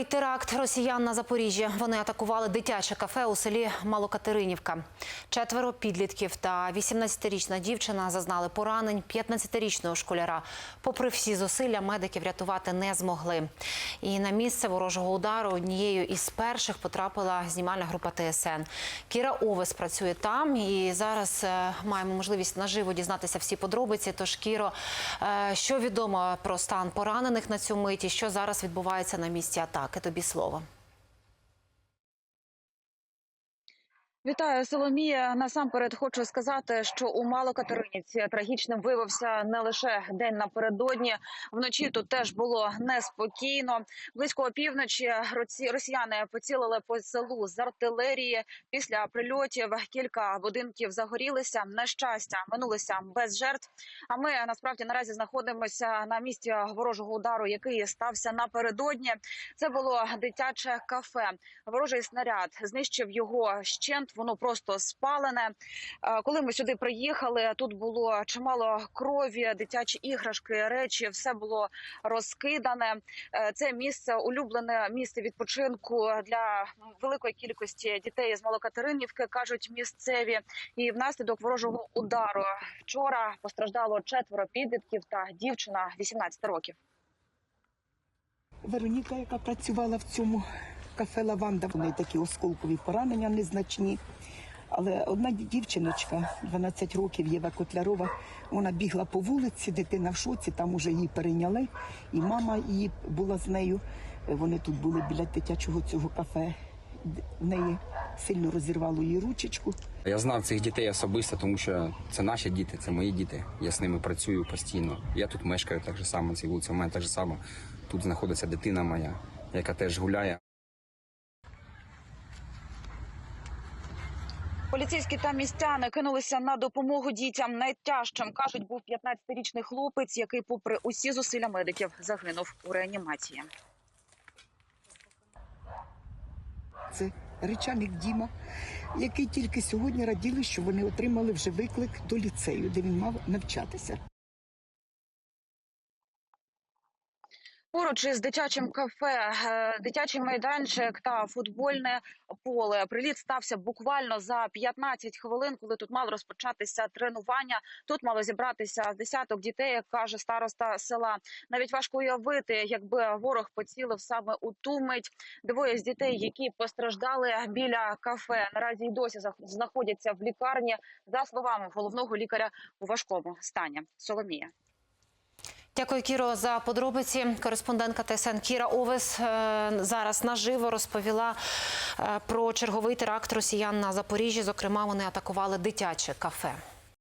Черговий теракт росіян на Запоріжжі. Вони атакували дитяче кафе у селі Малокатеринівка. Четверо підлітків та 18-річна дівчина зазнали поранень. 15-річного школяра, попри всі зусилля, медики врятувати не змогли. І на місце ворожого удару однією із перших потрапила знімальна група ТСН. Кіра Овес працює там, і зараз е, маємо можливість наживо дізнатися всі подробиці. Тож, Кіро, е, що відомо про стан поранених на цю миті? Що зараз відбувається на місці атаки? Тобі слово. Вітаю, Соломія. Насамперед хочу сказати, що у Малокатеринівці трагічним виявився не лише день напередодні. Вночі тут теж було неспокійно. Близько опівночі росіяни поцілили по селу з артилерії. Після прильотів кілька будинків загорілися. На щастя, минулися без жертв. А ми насправді наразі знаходимося на місці ворожого удару, який стався напередодні. Це було дитяче кафе. Ворожий снаряд знищив його щент. Воно просто спалене. Е, Коли ми сюди приїхали, тут було чимало крові, дитячі іграшки, речі, все було розкидане. Е, Це місце улюблене місце відпочинку для великої кількості дітей з Малокатеринівки, кажуть місцеві. І внаслідок ворожого удару вчора постраждало четверо підлітків та дівчина 18 років. Вероніка, яка працювала в цьому кафе Лаванда, в неї такі осколкові поранення незначні. Але одна дівчиночка, 12 років, Єва Котлярова, вона бігла по вулиці, дитина в шоці, там уже її перейняли, і мама її була з нею. Вони тут були біля дитячого цього кафе. В неї сильно розірвало її ручечку. Я знав цих дітей особисто, тому що це наші діти, це мої діти. Я з ними працюю постійно. Я тут мешкаю так же само цій вулиці. У мене так же само тут знаходиться дитина моя, яка теж гуляє. Поліцейські та містяни кинулися на допомогу дітям. Найтяжчим кажуть, був 15-річний хлопець, який, попри усі зусилля медиків, загинув у реанімації. Це речаник Діма, який тільки сьогодні раділи, що вони отримали вже виклик до ліцею, де він мав навчатися. Поруч із дитячим кафе, е, дитячий майданчик та футбольне поле. Приліт стався буквально за 15 хвилин, коли тут мало розпочатися тренування. Тут мало зібратися десяток дітей, як каже староста села. Навіть важко уявити, якби ворог поцілив саме у ту мить. Двоє з дітей, які постраждали біля кафе, наразі й досі знаходяться в лікарні. За словами головного лікаря у важкому стані. Соломія. Дякую, Кіро, за подробиці. Кореспондентка ТСН Кіра Овес е, зараз наживо розповіла е, про черговий теракт росіян на Запоріжжі. Зокрема, вони атакували дитяче кафе.